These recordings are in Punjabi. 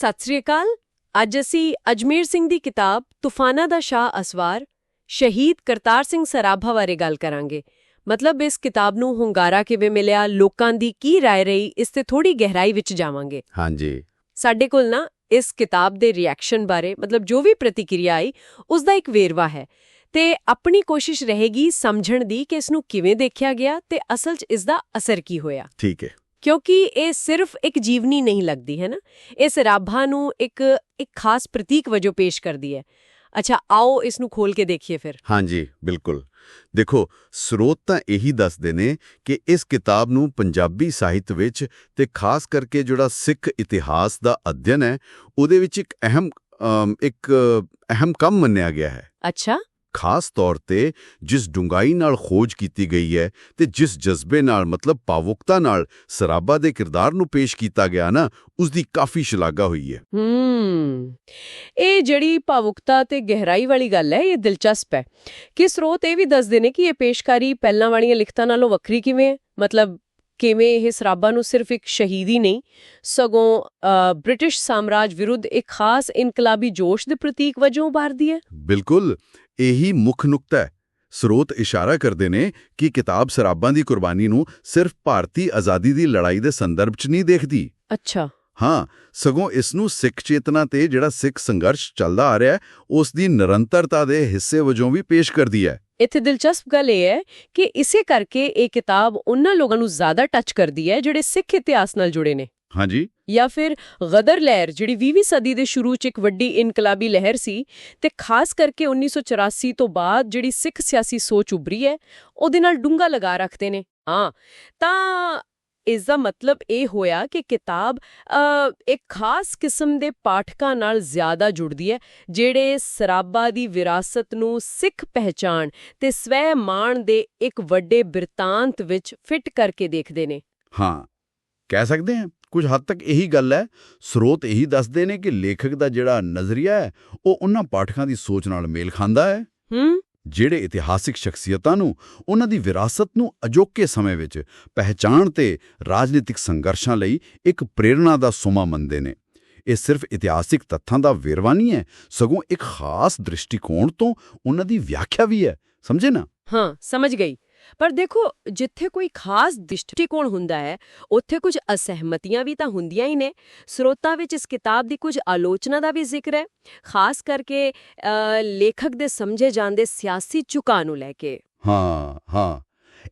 ਸਤਿ ਸ੍ਰੀ ਅਕਾਲ। ਅੱਜ ਅਸੀਂ ਅਜਮੇਰ ਸਿੰਘ ਦੀ ਕਿਤਾਬ ਤੂਫਾਨਾਂ ਦਾ ਸ਼ਾਹ ਅਸਵਾਰ ਸ਼ਹੀਦ ਕਰਤਾਰ ਸਿੰਘ ਸਰਾਭਾ ਬਾਰੇ ਗੱਲ ਕਰਾਂਗੇ। ਮਤਲਬ ਇਸ ਕਿਤਾਬ ਨੂੰ ਹੁੰਗਾਰਾ ਕਿਵੇਂ ਮਿਲਿਆ ਲੋਕਾਂ ਦੀ ਕੀ ਰਾਏ ਰਹੀ ਇਸ ਤੇ ਥੋੜੀ ਗਹਿਰਾਈ ਵਿੱਚ ਜਾਵਾਂਗੇ। ਹਾਂਜੀ। ਸਾਡੇ ਕੋਲ ਨਾ ਇਸ ਕਿਤਾਬ ਦੇ ਰਿਐਕਸ਼ਨ ਬਾਰੇ ਮਤਲਬ ਜੋ ਵੀ ਪ੍ਰਤੀਕਿਰਿਆ ਆਈ ਉਸ ਦਾ ਇੱਕ ਵੇਰਵਾ ਹੈ। ਤੇ ਆਪਣੀ ਕੋਸ਼ਿਸ਼ ਰਹੇਗੀ ਸਮਝਣ ਦੀ ਕਿ ਇਸ ਨੂੰ ਕਿਵੇਂ ਦੇਖਿਆ ਗਿਆ ਤੇ ਅਸਲ 'ਚ ਇਸ ਦਾ ਅਸਰ ਕੀ ਹੋਇਆ। ਠੀਕ ਹੈ। ਕਿਉਂਕਿ ਇਹ ਸਿਰਫ ਇੱਕ ਜੀਵਨੀ ਨਹੀਂ ਲੱਗਦੀ ਹੈ ਨਾ? ਇਹ ਸਰਾਭਾ ਨੂੰ ਇੱਕ ਇੱਕ ਖਾਸ ਪ੍ਰਤੀਕ ਵਜੋਂ ਪੇਸ਼ ਕਰਦੀ ਹੈ। ਅੱਛਾ ਆਓ ਇਸ ਨੂੰ ਖੋਲ ਕੇ ਦੇਖੀਏ ਫਿਰ। ਹਾਂਜੀ ਬਿਲਕੁਲ। ਦੇਖੋ ਸਰੋਤ ਤਾਂ ਇਹੀ ਦੱਸਦੇ ਨੇ ਕਿ ਇਸ ਕਿਤਾਬ ਨੂੰ ਪੰਜਾਬੀ ਸਾਹਿਤ ਵਿੱਚ ਤੇ ਖਾਸ ਕਰਕੇ ਜਿਹੜਾ ਸਿੱਖ ਇਤਿਹਾਸ ਦਾ ਅਧਿਐਨ ਹੈ ਉਹਦੇ ਵਿੱਚ ਇੱਕ ਅਹਿਮ ਇੱਕ ਅਹਿਮ ਕੰਮ ਮੰਨਿਆ ਗਿਆ ਹੈ। ਅੱਛਾ। ਖਾਸ ਤੌਰ ਤੇ ਜਿਸ ਡੂੰਘਾਈ ਨਾਲ ਖੋਜ ਕੀਤੀ ਗਈ ਹੈ ਤੇ ਜਿਸ ਜਜ਼ਬੇ ਨਾਲ ਮਤਲਬ ਭਾਵੁਕਤਾ ਨਾਲ ਸਰਾਬਾ ਦੇ ਕਿਰਦਾਰ ਨੂੰ ਪੇਸ਼ ਕੀਤਾ ਗਿਆ ਨਾ ਉਸ ਦੀ ਕਾਫੀ ਸ਼ਲਾਘਾ ਹੋਈ ਹੈ। ਹੂੰ। ਇਹ ਜਿਹੜੀ ਭਾਵੁਕਤਾ ਤੇ ਗਹਿਰਾਈ ਵਾਲੀ ਗੱਲ ਹੈ ਇਹ ਦਿਲਚਸਪ ਹੈ। ਕਿ ਸਰੋਤ ਇਹ ਵੀ ਦੱਸਦੇ ਨੇ ਕਿ ਇਹ ਪੇਸ਼ਕਾਰੀ ਪਹਿਲਾਂ ਵਾਲੀਆਂ ਲਿਖਤਾਂ ਨਾਲੋਂ ਵੱਖਰੀ ਕਿਵੇਂ ਹੈ? ਮਤਲਬ ਕਿਵੇਂ ਇਹ ਸਰਾਬਾ ਨੂੰ ਸਿਰਫ ਇੱਕ ਸ਼ਹੀਦੀ ਨਹੀਂ ਸਗੋਂ ਬ੍ਰਿਟਿਸ਼ ਸਾਮਰਾਜ ਵਿਰੁੱਧ ਇੱਕ ਖਾਸ ਇਨਕਲਾਬੀ ਜੋਸ਼ ਦੇ ਪ੍ਰਤੀਕ ਵਜੋਂ ਉਭਾਰਦੀ ਹੈ? ਬਿਲਕੁਲ। ਇਹੀ ਮੁੱਖ ਨੁਕਤਾ ਹੈ। ਸਰੋਤ ਇਸ਼ਾਰਾ ਕਰਦੇ ਨੇ ਕਿ ਕਿਤਾਬ ਸਰਾਬਾਂ ਦੀ ਕੁਰਬਾਨੀ ਨੂੰ ਸਿਰਫ ਭਾਰਤੀ ਆਜ਼ਾਦੀ ਦੀ ਲੜਾਈ ਦੇ ਸੰਦਰਭ 'ਚ ਨਹੀਂ ਦੇਖਦੀ। ਅੱਛਾ। ਹਾਂ ਸਗੋਂ ਇਸ ਨੂੰ ਸਿੱਖ ਚੇਤਨਾ ਤੇ ਜਿਹੜਾ ਸਿੱਖ ਸੰਘਰਸ਼ ਚੱਲਦਾ ਆ ਰਿਹਾ ਹੈ ਉਸ ਦੀ ਨਿਰੰਤਰਤਾ ਦੇ ਹਿੱਸੇ ਵਜੋਂ ਵੀ ਪੇਸ਼ ਕਰਦੀ ਹੈ। ਇੱਥੇ ਦਿਲਚਸਪ ਗੱਲ ਇਹ ਹੈ ਕਿ ਇਸੇ ਕਰਕੇ ਇਹ ਕਿਤਾਬ ਉਹਨਾਂ ਲੋਕਾਂ ਨੂੰ ਜ਼ਿਆਦਾ ਟੱਚ ਕਰਦੀ ਹੈ ਜਿਹੜੇ ਸਿੱਖ ਇਤਿਹਾਸ ਨਾਲ ਜੁੜੇ ਨੇ। ਹਾਂਜੀ। ਜਾਂ ਫਿਰ ਗਦਰ ਲਹਿਰ ਜਿਹੜੀ 20ਵੀਂ ਸਦੀ ਦੇ ਸ਼ੁਰੂ 'ਚ ਇੱਕ ਵੱਡੀ ਇਨਕਲਾਬੀ ਲਹਿਰ ਸੀ ਤੇ ਖਾਸ ਕਰਕੇ 1984 ਤੋਂ ਬਾਅਦ ਜਿਹੜੀ ਸਿੱਖ ਸਿਆਸੀ ਸੋਚ ਉੱਭਰੀ ਹੈ ਉਹਦੇ ਨਾਲ ਡੂੰਘਾ ਲਗਾ ਰੱਖਦੇ ਨੇ। ਹਾਂ ਤਾਂ ਇਸ ਦਾ ਮਤਲਬ ਇਹ ਹੋਇਆ ਕਿ ਕਿਤਾਬ ਇੱਕ ਖਾਸ ਕਿਸਮ ਦੇ ਪਾਠਕਾਂ ਨਾਲ ਜ਼ਿਆਦਾ ਜੁੜਦੀ ਹੈ ਜਿਹੜੇ ਸਰਾਬਾ ਦੀ ਵਿਰਾਸਤ ਨੂੰ ਸਿੱਖ ਪਹਿਚਾਣ ਤੇ ਸਵੈ ਮਾਣ ਦੇ ਇੱਕ ਵੱਡੇ ਬਿਰਤਾਂਤ ਵਿੱਚ ਫਿੱਟ ਕਰਕੇ ਦੇਖਦੇ ਨੇ। ਹਾਂ ਕਹਿ ਸਕਦੇ ਹਾਂ। ਕੁਝ ਹੱਦ ਤੱਕ ਇਹੀ ਗੱਲ ਹੈ। ਸਰੋਤ ਇਹੀ ਦੱਸਦੇ ਨੇ ਕਿ ਲੇਖਕ ਦਾ ਜਿਹੜਾ ਨਜ਼ਰੀਆ ਹੈ ਉਹ ਉਹਨਾਂ ਪਾਠਕਾਂ ਦੀ ਸੋਚ ਨਾਲ ਮੇਲ ਖਾਂਦਾ ਹੈ। ਹੂੰ। ਜਿਹੜੇ ਇਤਿਹਾਸਿਕ ਸ਼ਖਸੀਅਤਾਂ ਨੂੰ ਉਹਨਾਂ ਦੀ ਵਿਰਾਸਤ ਨੂੰ ਅਜੋਕੇ ਸਮੇਂ ਵਿੱਚ ਪਹਿਚਾਣ ਤੇ ਰਾਜਨੀਤਿਕ ਸੰਘਰਸ਼ਾਂ ਲਈ ਇੱਕ ਪ੍ਰੇਰਣਾ ਦਾ ਸੋਮਾ ਮੰਨਦੇ ਨੇ। ਇਹ ਸਿਰਫ ਇਤਿਹਾਸਿਕ ਤੱਥਾਂ ਦਾ ਵੇਰਵਾ ਨਹੀਂ ਹੈ ਸਗੋਂ ਇੱਕ ਖਾਸ ਦ੍ਰਿਸ਼ਟੀਕੋਣ ਤੋਂ ਉਹਨਾਂ ਦੀ ਵਿਆਖਿਆ ਵੀ ਹੈ। ਸਮਝੇ ਨਾ? ਹਾਂ ਸਮਝ ਗਈ। ਪਰ ਦੇਖੋ, ਜਿੱਥੇ ਕੋਈ ਖਾਸ ਦ੍ਰਿਸ਼ਟੀਕੋਣ ਹੁੰਦਾ ਹੈ, ਉੱਥੇ ਕੁਝ ਅਸਹਿਮਤੀਆਂ ਵੀ ਤਾਂ ਹੁੰਦੀਆਂ ਹੀ ਨੇ। ਸਰੋਤਾਂ ਵਿੱਚ ਇਸ ਕਿਤਾਬ ਦੀ ਕੁਝ ਆਲੋਚਨਾ ਦਾ ਵੀ ਜ਼ਿਕਰ ਹੈ, ਖਾਸ ਕਰਕੇ ਲੇਖਕ ਦੇ ਸਮਝੇ ਜਾਂਦੇ ਸਿਆਸੀ ਝੁਕਾਅ ਨੂੰ ਲੈ ਕੇ। ਹਾਂ ਹਾਂ।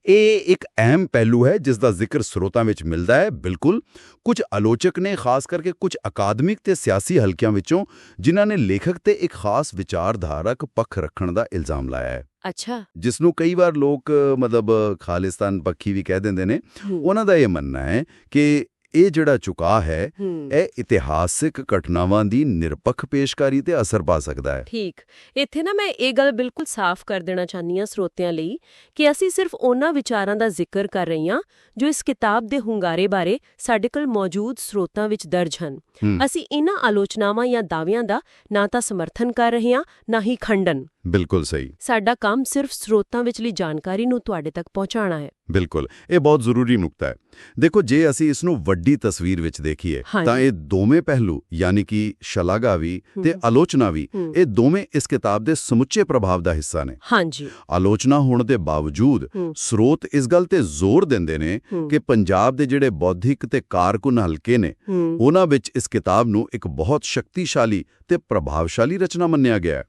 ਇਹ ਇੱਕ ਅਹਿਮ ਪਹਿਲੂ ਹੈ ਜਿਸ ਦਾ ਜ਼ਿਕਰ ਸਰੋਤਾਂ ਵਿੱਚ ਮਿਲਦਾ ਹੈ। ਬਿਲਕੁਲ ਕੁਝ ਆਲੋਚਕ ਨੇ ਖਾਸ ਕਰਕੇ ਕੁਝ ਅਕਾਦਮਿਕ ਤੇ ਸਿਆਸੀ ਹਲਕਿਆਂ ਵਿੱਚੋਂ ਜਿਨ੍ਹਾਂ ਨੇ ਲੇਖਕ ਤੇ ਇੱਕ ਖਾਸ ਵਿਚਾਰਧਾਰਕ ਪੱਖ ਰੱਖਣ ਦਾ ਇਲਜ਼ਾਮ ਲਾਇਆ ਹੈ। ਅੱਛਾ। ਜਿਸ ਨੂੰ ਕਈ ਵਾਰ ਲੋਕ ਮਤਲਬ ਖਾਲਿਸਤਾਨ ਪੱਖੀ ਵੀ ਕਹਿ ਦਿੰਦੇ ਨੇ। ਉਹਨਾਂ ਦਾ ਇਹ ਮੰਨਣਾ ਹੈ ਕਿ ਇਹ ਜਿਹੜਾ ਝੁਕਾਅ ਹੈ ਇਹ ਇਤਿਹਾਸਿਕ ਘਟਨਾਵਾਂ ਦੀ ਨਿਰਪੱਖ ਪੇਸ਼ਕਾਰੀ ਤੇ ਅਸਰ ਪਾ ਸਕਦਾ ਹੈ। ਠੀਕ। ਇੱਥੇ ਨਾ ਮੈਂ ਇਹ ਗੱਲ ਬਿਲਕੁਲ ਸਾਫ਼ ਕਰ ਦੇਣਾ ਚਾਹਨੀ ਹਾਂ ਸਰੋਤਿਆਂ ਲਈ ਕਿ ਅਸੀਂ ਸਿਰਫ ਉਹਨਾਂ ਵਿਚਾਰਾਂ ਦਾ ਜ਼ਿਕਰ ਕਰ ਰਹੀ ਹਾਂ ਜੋ ਇਸ ਕਿਤਾਬ ਦੇ ਹੁੰਗਾਰੇ ਬਾਰੇ ਸਾਡੇ ਕੋਲ ਮੌਜੂਦ ਸਰੋਤਾਂ ਵਿੱਚ ਦਰਜ ਹਨ। ਅਸੀਂ ਇਹਨਾਂ ਆਲੋਚਨਾਵਾਂ ਜਾਂ ਦਾਅਵਿਆਂ ਦਾ ਨਾ ਤਾਂ ਸਮਰਥਨ ਕਰ ਰਹੇ ਹਾਂ ਨਾ ਹੀ ਖੰਡਨ। ਬਿਲਕੁਲ ਸਹੀ ਸਾਡਾ ਕੰਮ ਸਿਰਫ ਸਰੋਤਾਂ ਵਿਚਲੀ ਜਾਣਕਾਰੀ ਨੂੰ ਤੁਹਾਡੇ ਤੱਕ ਪਹੁੰਚਾਉਣਾ ਹੈ ਬਿਲਕੁਲ ਇਹ ਬਹੁਤ ਜ਼ਰੂਰੀ ਨੁਕਤਾ ਹੈ ਦੇਖੋ ਜੇ ਅਸੀਂ ਇਸ ਨੂੰ ਵੱਡੀ ਤਸਵੀਰ ਵਿੱਚ ਦੇਖੀਏ। ਤਾਂ ਇਹ ਦੋਵੇਂ ਪਹਿਲੂ ਯਾਨੀ ਕਿ ਸ਼ਲਾਘਾ ਵੀ ਤੇ। ਆਲੋਚਨਾ ਵੀ। ਇਹ ਦੋਵੇਂ ਇਸ ਕਿਤਾਬ ਦੇ ਸਮੁੱਚੇ ਪ੍ਰਭਾਵ ਦਾ ਹਿੱਸਾ ਨੇ ਹਾਂਜੀ ਆਲੋਚਨਾ ਹੋਣ ਦੇ ਬਾਵਜੂਦ। ਸਰੋਤ ਇਸ ਗੱਲ ਤੇ ਜ਼ੋਰ ਦਿੰਦੇ ਨੇ। ਕਿ ਪੰਜਾਬ ਦੇ ਜਿਹੜੇ ਬੌਧਿਕ ਤੇ ਕਾਰਕੁਨ ਹਲਕੇ ਨੇ ਉਹਨਾਂ ਵਿੱਚ ਇਸ ਕਿਤਾਬ ਨੂੰ ਇੱਕ ਬਹੁਤ ਸ਼ਕਤੀਸ਼ਾਲੀ ਤੇ ਪ੍ਰਭਾਵਸ਼ਾਲੀ ਰਚਨਾ ਮੰਨਿਆ ਗਿਆ ਹੈ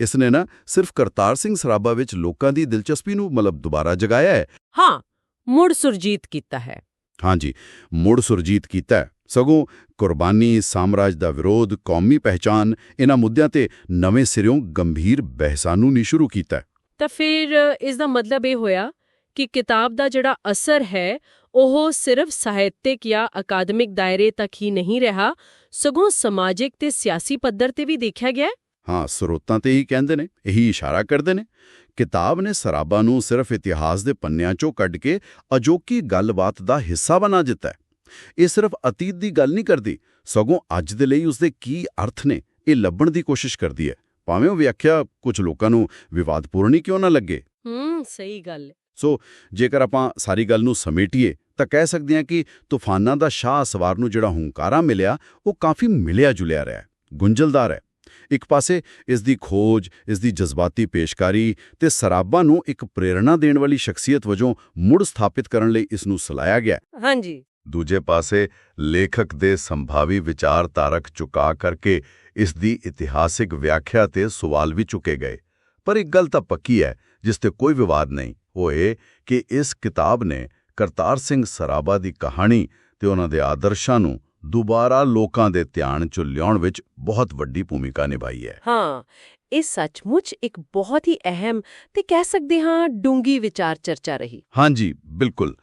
ਇਸ ਨੇ ਨਾ ਸਿਰਫ ਕਰਤਾਰ ਸਿੰਘ ਸਰਾਭਾ ਵਿੱਚ ਲੋਕਾਂ ਦੀ ਦਿਲਚਸਪੀ ਨੂੰ ਮਤਲਬ ਦੁਬਾਰਾ ਜਗਾਇਆ ਹੈ ਹਾਂ ਮੁੜ ਸੁਰਜੀਤ ਕੀਤਾ ਹੈ ਹਾਂਜੀ ਮੁੜ ਸੁਰਜੀਤ ਕੀਤਾ। ਸਗੋਂ ਕੁਰਬਾਨੀ ਸਾਮਰਾਜ ਦਾ ਵਿਰੋਧ ਕੌਮੀ ਪਹਿਚਾਨ ਇਹਨਾਂ ਮੁੱਦਿਆਂ ਤੇ ਨਵੇਂ ਸਿਰਿਓਂ ਗੰਭੀਰ ਬਹਿਸਾਂ ਨੂੰ ਨਹੀਂ ਸ਼ੁਰੂ ਕੀਤਾ। ਤਾਂ ਫਿਰ ਇਸ ਦਾ ਮਤਲਬ ਇਹ ਹੋਇਆ ਕਿ ਕਿਤਾਬ ਦਾ ਜਿਹੜਾ ਅਸਰ ਹੈ ਉਹ ਸਿਰਫ ਸਾਹਿਤਿਕ ਜਾਂ ਅਕਾਦਮਿਕ ਦਾਇਰੇ ਤੱਕ ਹੀ ਨਹੀਂ ਰਿਹਾ ਸਗੋਂ ਸਮਾਜਿਕ ਤੇ ਸਿਆਸੀ ਪੱਧਰ ਤੇ ਵੀ ਦੇਖਿਆ ਗਿਆ ਹੈ। ਸਰੋਤਾਂ ਤੇ ਹੀ ਕਹਿੰਦੇ ਨੇ ਇਹੀ ਇਸ਼ਾਰਾ ਕਰਦੇ ਨੇ ਕਿਤਾਬ ਨੇ ਸਰਾਬਾ ਨੂੰ ਸਿਰਫ ਇਤਿਹਾਸ ਦੇ ਪੰਨਿਆਂ ਚੋਂ ਕੱਢ ਕੇ ਅਜੋਕੀ ਗੱਲਬਾਤ ਦਾ ਹਿੱਸਾ ਬਣਾ ਦਿੱਤਾ ਹੈ ਇਹ ਸਿਰਫ ਅਤੀਤ ਦੀ ਗੱਲ ਨਹੀਂ ਕਰਦੀ ਸਗੋਂ ਅੱਜ ਦੇ ਲਈ ਉਸਦੇ ਕੀ ਅਰਥ ਨੇ ਇਹ ਲੱਭਣ ਦੀ ਕੋਸ਼ਿਸ਼ ਕਰਦੀ ਹੈ ਭਾਵੇਂ ਉਹ ਵਿਆਖਿਆ ਕੁਝ ਲੋਕਾਂ ਨੂੰ ਵਿਵਾਦਪੂਰਨ ਹੀ ਕਿਉਂ ਨਾ ਲੱਗੇ ਹੂੰ ਸਹੀ ਗੱਲ। ਸੋ ਜੇਕਰ ਆਪਾਂ ਸਾਰੀ ਗੱਲ ਨੂੰ ਸਮੇਟੀਏ ਤਾਂ ਕਹਿ ਸਕਦੇ ਹਾਂ ਕਿ ਤੂਫਾਨਾਂ ਦਾ ਸ਼ਾਹ ਸਵਾਰ ਨੂੰ ਜਿਹੜਾ ਹੁੰਕਾਰਾ ਮਿਲਿਆ ਉਹ ਕਾਫੀ ਮਿਲਿਆ ਜੁਲਿਆ ਰਿਹਾ ਗੁੰਝਲਦਾਰ ਹੈ। ਇੱਕ ਪਾਸੇ ਇਸ ਦੀ ਖੋਜ ਇਸ ਦੀ ਜਜ਼ਬਾਤੀ ਪੇਸ਼ਕਾਰੀ ਤੇ ਸਰਾਬਾ ਨੂੰ ਇੱਕ ਪ੍ਰੇਰਣਾ ਦੇਣ ਵਾਲੀ ਸ਼ਖਸੀਅਤ ਵਜੋਂ ਮੁੜ ਸਥਾਪਿਤ ਕਰਨ ਲਈ ਇਸ ਨੂੰ ਸਲਾਇਆ ਗਿਆ। ਹਾਂਜੀ। ਦੂਜੇ ਪਾਸੇ ਲੇਖਕ ਦੇ ਸੰਭਾਵੀ ਵਿਚਾਰ ਤਾਰਕ ਚੁਕਾ ਕਰਕੇ ਇਸ ਦੀ ਇਤਿਹਾਸਿਕ ਵਿਆਖਿਆ ਤੇ ਸਵਾਲ ਵੀ ਚੁੱਕੇ ਗਏ। ਪਰ ਇੱਕ ਗੱਲ ਤਾਂ ਪੱਕੀ ਹੈ ਜਿਸ ਤੇ ਕੋਈ ਵਿਵਾਦ ਨਹੀਂ। ਉਹ ਇਹ ਕਿ ਇਸ ਕਿਤਾਬ ਨੇ ਕਰਤਾਰ ਸਿੰਘ ਸਰਾਬਾ ਦੀ ਕਹਾਣੀ ਤੇ ਉਹਨਾਂ ਦੇ ਆਦਰਸ਼ਾਂ ਨੂੰ ਦੁਬਾਰਾ ਲੋਕਾਂ ਦੇ ਧਿਆਨ 'ਚ ਲਿਆਉਣ ਵਿੱਚ ਬਹੁਤ ਵੱਡੀ ਭੂਮਿਕਾ ਨਿਭਾਈ ਹੈ। ਹਾਂ ਇਹ ਸੱਚਮੁੱਚ ਇੱਕ ਬਹੁਤ ਹੀ ਅਹਿਮ ਤੇ ਕਹਿ ਸਕਦੇ ਹਾਂ ਡੂੰਗੀ ਵਿਚਾਰ ਚਰਚਾ ਰਹੀ। ਹਾਂਜੀ ਬਿਲਕੁਲ।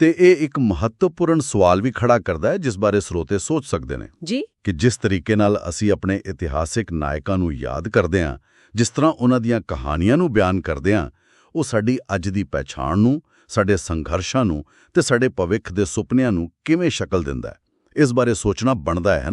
ਤੇ ਇਹ ਇੱਕ ਮਹੱਤਵਪੂਰਨ ਸਵਾਲ ਵੀ ਖੜਾ ਕਰਦਾ ਹੈ ਜਿਸ ਬਾਰੇ ਸਰੋਤੇ ਸੋਚ ਸਕਦੇ ਨੇ ਜੀ। ਕਿ ਜਿਸ ਤਰੀਕੇ ਨਾਲ ਅਸੀਂ ਆਪਣੇ ਇਤਿਹਾਸਿਕ ਨਾਇਕਾਂ ਨੂੰ ਯਾਦ ਕਰਦੇ ਹਾਂ ਜਿਸ ਤਰ੍ਹਾਂ ਉਹਨਾਂ ਦੀਆਂ ਕਹਾਣੀਆਂ ਨੂੰ ਬਿਆਨ ਕਰਦੇ ਹਾਂ ਉਹ ਸਾਡੀ ਅੱਜ ਦੀ ਪਹਿਚਾਣ ਨੂੰ ਸਾਡੇ ਸੰਘਰਸ਼ਾਂ ਨੂੰ ਤੇ ਸਾਡੇ ਭਵਿੱਖ ਦੇ ਸੁਪਨਿਆਂ ਨੂੰ ਕਿਵੇਂ ਸ਼ਕਲ ਦਿੰਦਾ ਹੈ? ਇਸ ਬਾਰੇ ਸੋਚਣਾ ਬਣਦਾ ਹੈ ਨਾ?